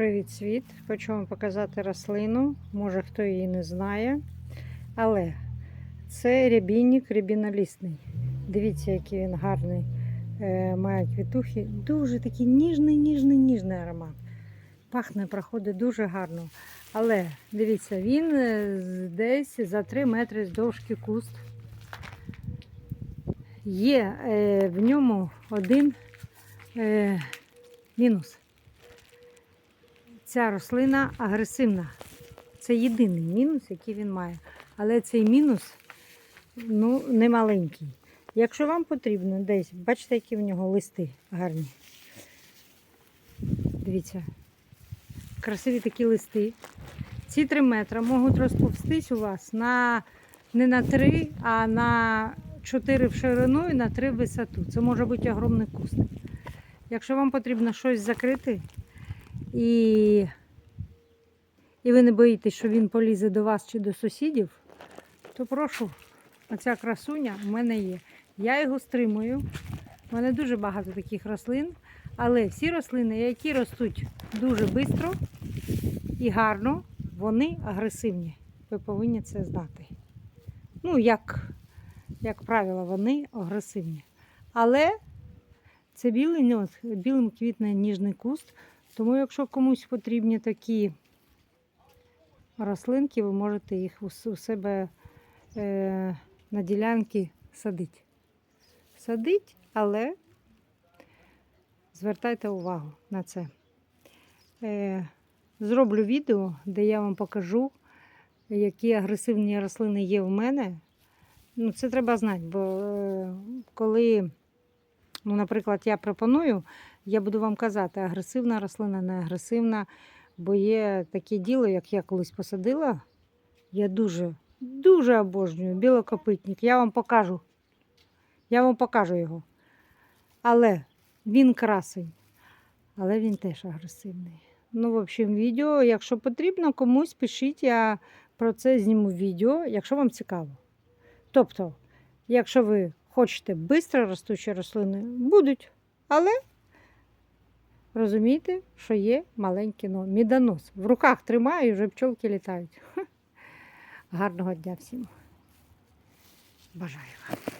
Привіт, світ! Хочу вам показати рослину. Може хто її не знає. Але це рябінник рябінолісний. Дивіться, який він гарний. Е, має квітухи. Дуже такий ніжний, ніжний, ніжний аромат. Пахне, проходить дуже гарно. Але дивіться, він е, десь за 3 метри з довжки куст. Є е, в ньому один мінус ця рослина агресивна. Це єдиний мінус, який він має. Але цей мінус ну, не маленький. Якщо вам потрібно десь, бачите, які в нього листи гарні. Дивіться, красиві такі листи. Ці 3 метри можуть розповстись у вас на, не на 3, а на 4 в ширину і на 3 в висоту. Це може бути огромний куст. Якщо вам потрібно щось закрити, і, і ви не боїтесь, що він полізе до вас чи до сусідів, то прошу, оця красуня в мене є. Я його стримую. У мене дуже багато таких рослин, але всі рослини, які ростуть дуже швидко і гарно, вони агресивні. Ви повинні це знати. Ну, як, як правило, вони агресивні. Але це білий білим квітне ніжний куст. Тому, якщо комусь потрібні такі рослинки, ви можете їх у себе е, на ділянки садити. Садить, але звертайте увагу на це. Е, зроблю відео, де я вам покажу, які агресивні рослини є в мене. Ну, це треба знати, бо е, коли, ну, наприклад, я пропоную, я буду вам казати, агресивна рослина, не агресивна. Бо є таке діло, як я колись посадила. Я дуже, дуже обожнюю білокопитник. Я вам покажу. Я вам покажу його. Але він красень. Але він теж агресивний. Ну, в общем, відео, якщо потрібно, комусь пишіть, я про це зніму відео, якщо вам цікаво. Тобто, якщо ви хочете швидко ростучі рослини, будуть. Але розумійте, що є маленький но- мідонос. В руках тримаю і вже пчолки літають. Гарного дня всім. Бажаю вам.